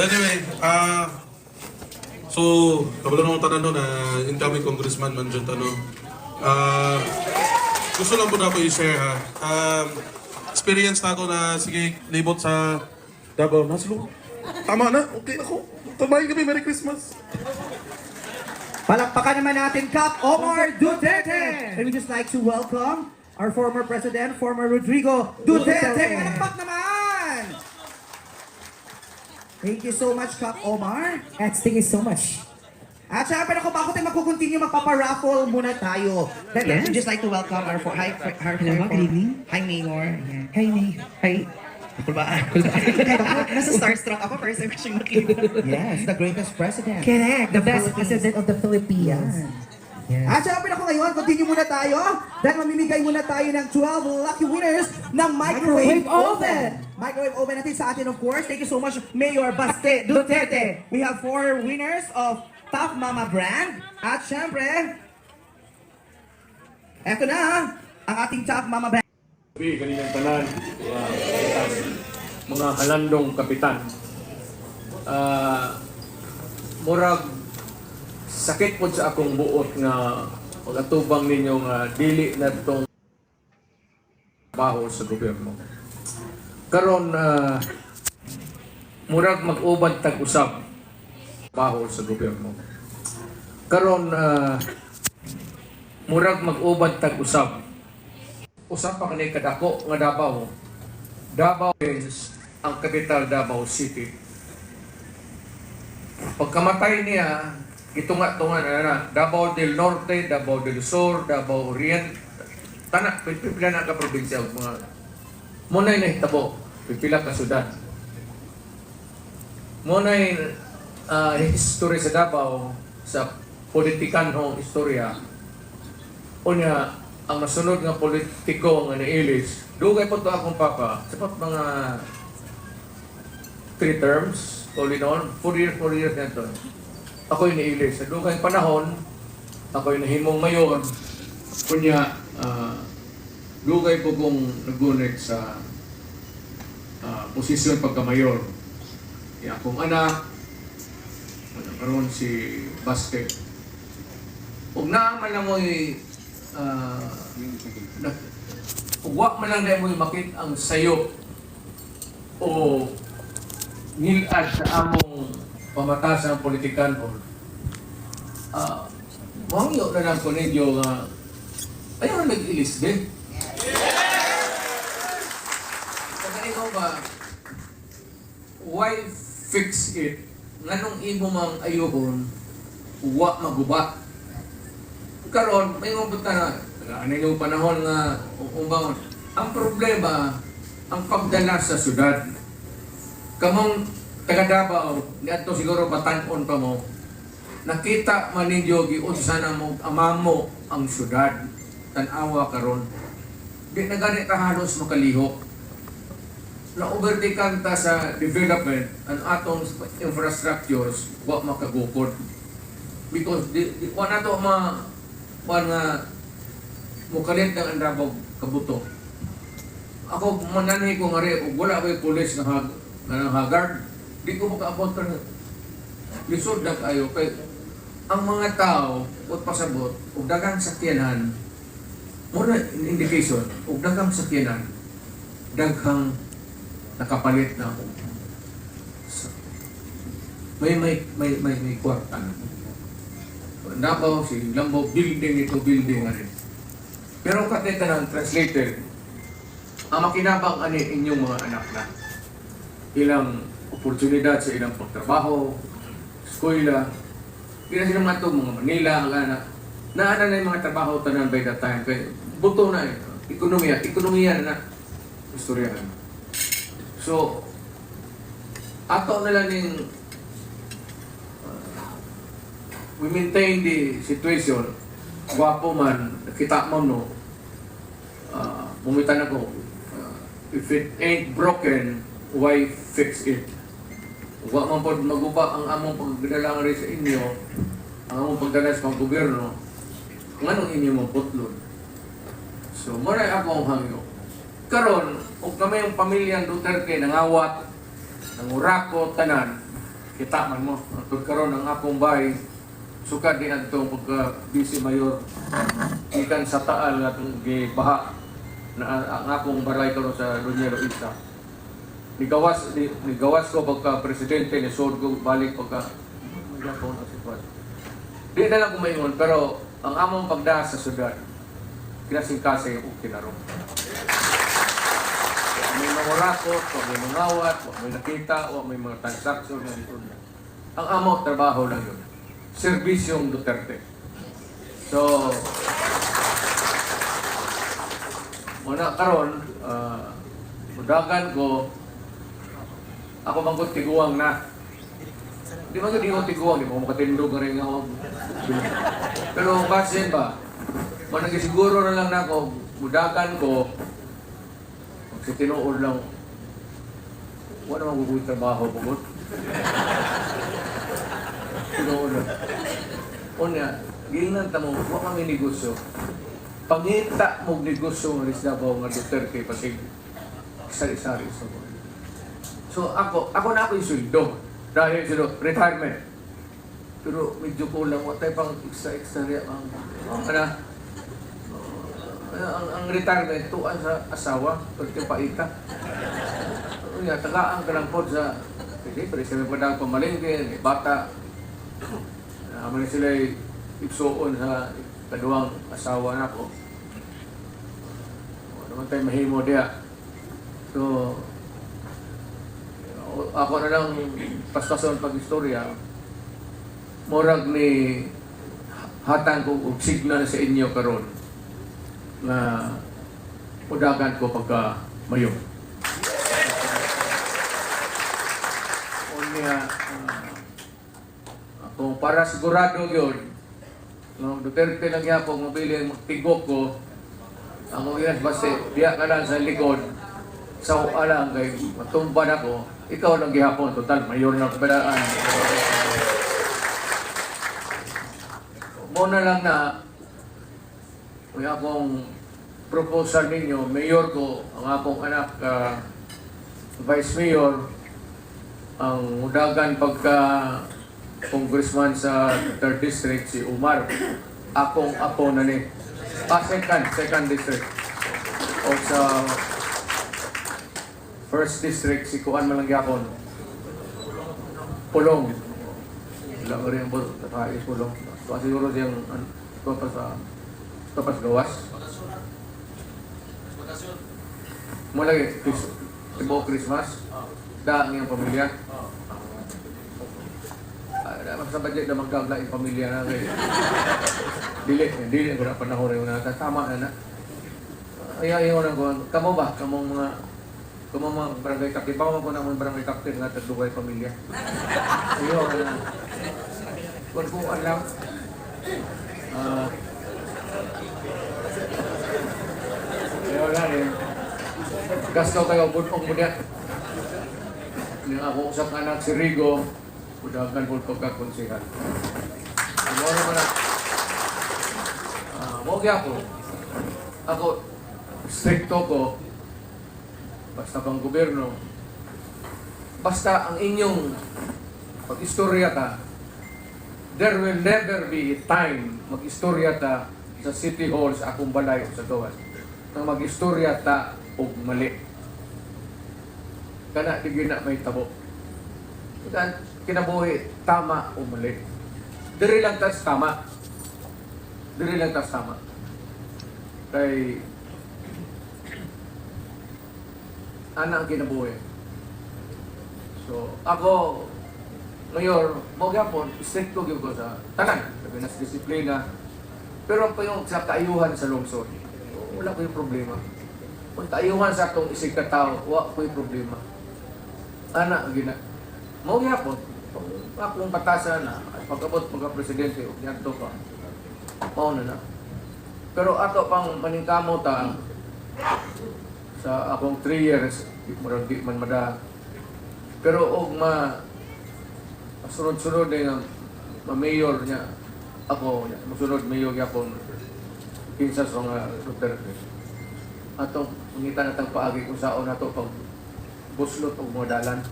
Anyway, ah... so, kabalo nung tanan na incoming congressman man dyan tanong. Ah... gusto lang po na ako i-share ha. Um, experience na ako na sige, libot sa Davao. Naslo, tama na, okay na ako. Tumayin kami, Merry Christmas. Palakpakan naman natin Kap Omar Duterte! And we just like to welcome our former president, former Rodrigo Duterte! Palakpak naman! Thank you so much, Kap Omar. At thank you so much. At syempre ako, bago tayo magkukontinue, magpaparaffle muna tayo. Then Yes. just like to welcome our, for, hi, for, our, Hello, good evening. Hi, Mayor. Ayan. Hi, May. Hi. Kulbaan. Nasa starstruck ako first time ko siyang nakita. Yes, the greatest president. Correct. The best Philippines. president of the Philippines. Yes. At syempre ako ngayon, continue muna tayo. Dahil mamimigay muna tayo ng 12 lucky winners ng microwave, Microwave oven. Microwave oven natin sa atin, of course. Thank you so much, Mayor Baste Duterte. We have four winners of Top Mama brand. At syempre, eto na ang ating Top Mama brand. Kaninang tanan, kapitan, mga halandong kapitan. Ah, murag sakit po sa akong buot nga pag-atubang ninyo nga dili na itong trabaho sa gobyerno. Karon ah, murag mag-ubad tag-usab trabaho sa gobyerno. Karon ah, murag mag-ubad tag-usab usap pa kanay kadako nga Davao. Davao is ang capital Davao City. Pagkamatay niya, gitunga-tunga na na, Davao del Norte, Davao del Sur, Davao Orient, tanak, pipila na ka probinsya, mga, munay na hitabo, pipila ka syudad. Munay uh, history sa Davao, sa politikanhong istorya, unya, ang masunod nga politiko nga nailis, dugay po to akong papa, sapat mga three terms, all in all, four years, four years na. Ako'y nailis. Sa dugay panahon, ako'y nahimong mayor. Kunya, ah, dugay po kong nagunit sa ah, posisyon pagka-mayor. Yung akong anak, karon si Basket. Kung naaman na mo'y uh, Uwa man lang dahil mo'y makit ang sayo o nilad sa among pamatasang politikan o uh, mangyo na lang ko ninyo nga ayaw na nag-ilis din. Ba, why fix it? Nganong imo mang ayuhon, uwa maguba. Karon may mga buta na ano yung panahon nga umbang ang problema ang pagdala sa syudad. Kamong taga Davao niadto siguro batanon pa mo nakita man ninyo giunsa na mo amamo ang syudad. Tan-awa karon. Di na gani ta halos makalihok na overtaken ta sa development ang atong infrastructures wa makagukod because di, di wa na to ma kuan nga mukalit ng andrabog kabuto. Ako mananhi ko nga rin, wala ko'y pulis na hag na hagard, di ko makaabot ka. Lisod na kayo kay ang mga tao ug pasabot ug dagang sakyanan mo na indication ug dagang sakyanan daghang nakapalit na. Sa- May may may may, may kwarta na. Davao, si Lambo, building ito, building na rin. Pero katita ng translator, ang makinabang ani inyong mga anak na ilang oportunidad sa ilang pagtrabaho, eskwela, Kaya sila mga ito, mga Manila, ang ana. Naana na yung mga trabaho tanan by that time. Kaya buto na eh. Ekonomiya, ekonomiya na na. Istoryahan. So, ato na lang yung we maintain the situation. Gwapo man, nakita mo no, uh, bumitan ako, uh, if it ain't broken, why fix it? Wa man po maguba ang among pagdala rin sa inyo, ang among pagdala sa pang-gobyerno, kung anong inyo mo putlon. So, maray ako ang hangyo. Karon ug kami yung pamilyang Duterte nangawat nangurako tanan kita man mo ug karon ang akong bahay sukad din adto pagka busy mayor ikan sa taal nga itong gibaha na ang akong baray karon sa Luñero Isa nigawas ni, nigawas ko pagka presidente ni Sod balik pagka Japon na si. Di na lang kumaingon pero ang among pagdaas sa syudad kinasingkasay o kinarong. May mangurakot, wa may mangawat, wa may nakita, wa may mga transaksyon na dito. Ang amo trabaho lang yun. Serbisyong Duterte. So, muna karon, uh, mudagan ko, ako manggut tiguang na. Di man di ko tiguang, di mo makatindog rin ako. Pero kasi ba, managisiguro na lang na ako, mudagan ko, kasi tinuod lang, wala naman gugulit trabaho pugot. tinuod lang. Unya, giingnan ta mo, wa kami negosyo. Pangita mo negosyo ng Rizdabaw nga Duterte pati sari-sari sa mo. So ako, ako na ako yung sweldo. Dahil sino, retirement. Pero medyo kulang, wala tayo pang extra-extra rin ang, ang, ano, ang, ang retirement, tuan sa asawa, pagka paita. Ano nga, tagaan ka lang po sa, hindi, pero sila pa na pamalingkin, bata. Naman sila ipsuon sa kaduwang asawa na ko. Ano naman tayo mahimo diya. So, ako na lang pastason pag-istorya, morag ni hatang ko og signal sa inyo karon na udagan ko pagka mayo. Unya, uh, kung para sigurado yun, no, Duterte lang niya kung mabili ang tigok ko, ang mga basta diya ka lang sa likod, sa alang kay matumba na ko, ikaw lang gihapon, total, mayor ng kabalaan. Muna lang na, may akong proposal ninyo, mayor ko, ang akong anak, ah, vice mayor, ang mudagan pagka congressman sa 3rd district, si Umar, akong apo na ni, ah, second, second district. O sa First District, si Kuan Malangyapon. Pulong. Wala ko rin po, nakais pulong. So, siguro siyang, ano, pa sa, ito pa sa gawas. Mo lagi, Tibo Christmas. Da ang iyong pamilya. Mas sa budget na magkagla yung pamilya na kay dili, dili ko na panahon rin na tama na na. Ay, ayaw na ko, kamo ba? Kamong mga kung mga barangay captain, baka mo na mga barangay captain nga tagdugay pamilya. Ayaw na. Kung kung alam, ah, na rin. Gasto kayo, bunong mo niya. Yung ako usap anak si Rigo, udagan po pagkakonsihan. Ano mo na? Ah, mo ako. Ako, stricto ko, basta pang gobyerno, basta ang inyong pag-istorya ta, there will never be time mag-istorya ta sa City Hall sa akong balay sa gawas na mag-istorya ta og mali. Kana di na may tabo. Kan kinabuhi tama o mali. Diri lang tas tama. Diri lang tas tama. Kay ana ang kinabuhi. So, ako, mayor, mo gyapon, strict ko gyud ko sa tanan, sabi na sa disiplina. Pero pa yung sa kaayuhan sa lungsod, wala ko yung problema. Kung kaayuhan sa atong isig ka tao, wala ko yung problema. Ana, gina. Mo gyapon, akong batasan na, at pagkabot mga presidente, o to pa. Mao na na. Pero ato pang maningkamo ta, sa akong 3 years, di murag di man mada. Pero og ma sunod-sunod nga ma-mayor niya ako niya, musunod mayor gyapon kinsa sa mga Duterte. atong pangitan natang paagi kung saan na to pag buslot o mga dalan.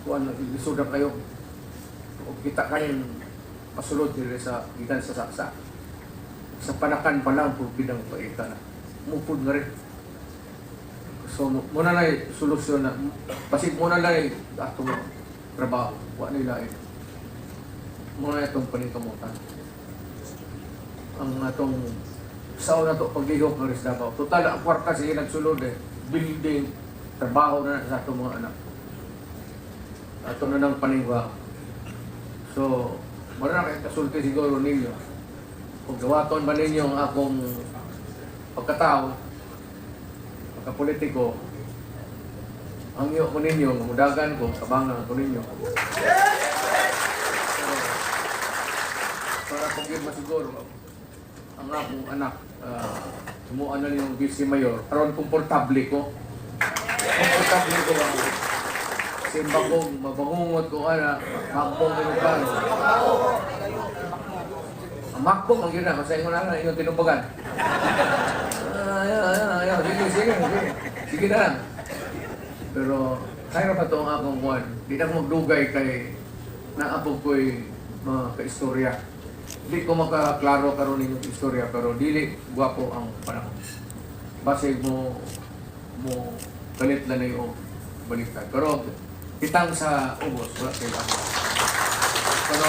Kuan lisod na kayo. O kita kanin masulod diri sa gikan sa saksa. Sa panakan pa lang pud bidang paita na. Mupod nga rin. So, mu- muna na yung solusyon na, pasig muna na yung atong trabaho. Wa nila eh. Muna itong paningkamutan. Ang atong sa una to paglihok ng Davao. Total, ang kwarta sige nagsulod eh. Building, trabaho na sa atong mga anak. Ato na ng paningwa. So, muna na kayo kasulti siguro ninyo. Kung gawaton ba ninyo ang akong pagkatao, pagkapolitiko, ang iyo ko ninyo, mamudagan ko, kabangan ko ninyo. Pero, para kung yun masiguro, ang akong anak, uh, tumuan na yung vice mayor, karon komportable ko. Komportable ko ako. Simba kong mabangungot ko, ana, makbong ko yung. Ang makbong, ang yun na, masayin ko na lang, yung tinubagan. Ah, Ayaw, ayaw, ayaw. Sige, sige, sige. Sige na lang. Pero, kaya pa ito ang akong kuwan. Di na magdugay kay naapog ko'y mga kaistorya. Di ko makaklaro karon yung istorya, pero dili gwapo ang panahon. Base mo, mo galit na na yung baliktad. Pero, kitang sa ubos, wala kayo. Pero,